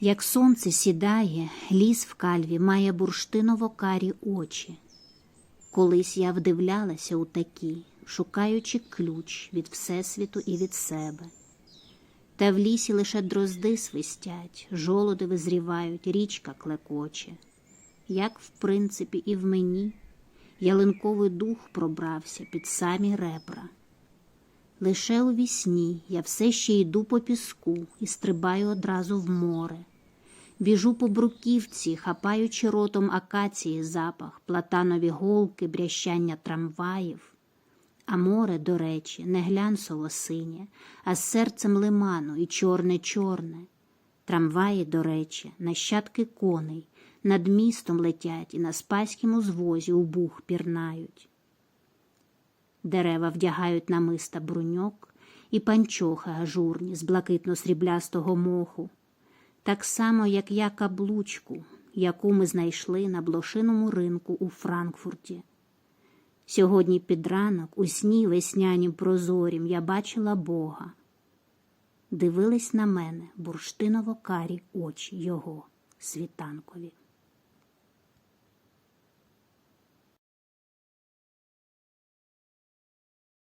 Як сонце сідає, ліс в кальві має бурштиново карі очі. Колись я вдивлялася у такі, шукаючи ключ від Всесвіту і від себе. Та в лісі лише дрозди свистять, жолоди визрівають, річка клекоче. Як, в принципі, і в мені, ялинковий дух пробрався під самі ребра. Лише у вісні я все ще йду по піску і стрибаю одразу в море. Біжу по бруківці, хапаючи ротом акації запах, платанові голки, брящання трамваїв. А море, до речі, не глянцево синє, а з серцем лиману і чорне-чорне. Трамваї, до речі, нащадки коней, над містом летять і на спаському звозі у бух пірнають. Дерева вдягають намиста бруньок і панчохи ажурні з блакитно-сріблястого моху, так само, як я каблучку, яку ми знайшли на блошиному ринку у Франкфурті. Сьогодні під ранок у сні веснянім прозорім я бачила Бога. Дивились на мене бурштиново карі очі його світанкові.